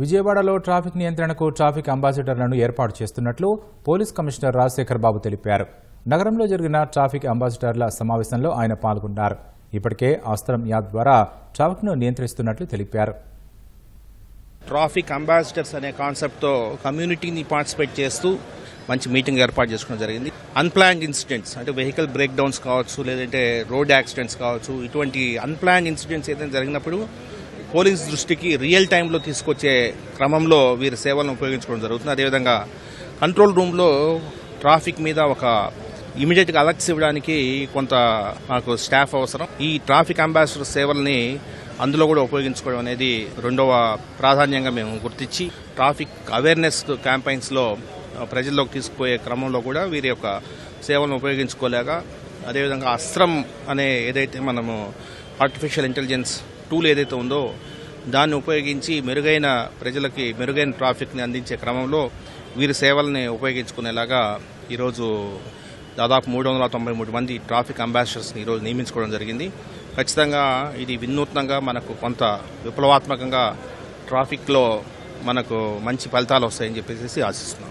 విజయవాడలో ట్రాఫిక్ నియంత్రణకు ట్రాఫిక్ అంబాసిడర్లను ఏర్పాటు చేస్తున్నట్లు పోలీస్ కమిషనర్ రాజశేఖర్ బాబు తెలిపారు. నగరంలో జరిగిన ట్రాఫిక్ అంబాసిడర్ల సమావేశంలో ఆయన పాల్గొన్నారు. ఇప్పటికే అస్త్రం యాప్ ద్వారా ట్రాఫిక్ను నియంత్రిస్తున్నట్లు తెలిపారు. ట్రాఫిక్ అంబాసిడర్స్ అనే కాన్సెప్ట్తో కమ్యూనిటీని పార్టిసిపేట్ చేస్తూ మంచి మీటింగ్ ఏర్పాటు చేసుకోవడం జరిగింది. అన్ప్లాన్డ్ ఇన్సిడెంట్స్ అంటే వెహికల్ బ్రేక్ డౌన్స్ కావచ్చు లేదంటే రోడ్ యాక్సిడెంట్స్ కావచ్చు ఇటువంటి అన్ప్లాన్డ్ ఇన్సిడెంట్స్ ఏదైనా జరిగినప్పుడు పోలీస్ దృష్టికి రియల్ టైంలో తీసుకొచ్చే క్రమంలో వీరి సేవలను ఉపయోగించుకోవడం జరుగుతుంది. అదేవిధంగా కంట్రోల్ రూమ్లో ట్రాఫిక్ మీద ఒక ఇమీడియట్గా అలర్ట్స్ ఇవ్వడానికి కొంత మాకు స్టాఫ్ అవసరం. ఈ ట్రాఫిక్ అంబాసిడర్ సేవల్ని అందులో కూడా ఉపయోగించుకోవడం అనేది రెండవ ప్రాధాన్యంగా మేము గుర్తించి ట్రాఫిక్ అవేర్నెస్ క్యాంపెయిన్స్లో ప్రజల్లోకి తీసుకుపోయే క్రమంలో కూడా వీరి యొక్క సేవలను ఉపయోగించుకోలేక అదేవిధంగా అస్త్రం అనే ఏదైతే మనము ఆర్టిఫిషియల్ ఇంటెలిజెన్స్ టూల్ ఏదైతే ఉందో దాన్ని ఉపయోగించి మెరుగైన ప్రజలకి మెరుగైన ట్రాఫిక్ని అందించే క్రమంలో వీరి సేవల్ని ఉపయోగించుకునేలాగా ఈరోజు దాదాపు మూడు వందల తొంభై మూడు మంది ట్రాఫిక్ అంబాసిడర్స్ని ఈరోజు నియమించుకోవడం జరిగింది. ఖచ్చితంగా ఇది వినూత్నంగా మనకు కొంత విప్లవాత్మకంగా ట్రాఫిక్లో మనకు మంచి ఫలితాలు వస్తాయని చెప్పేసి ఆశిస్తున్నాం.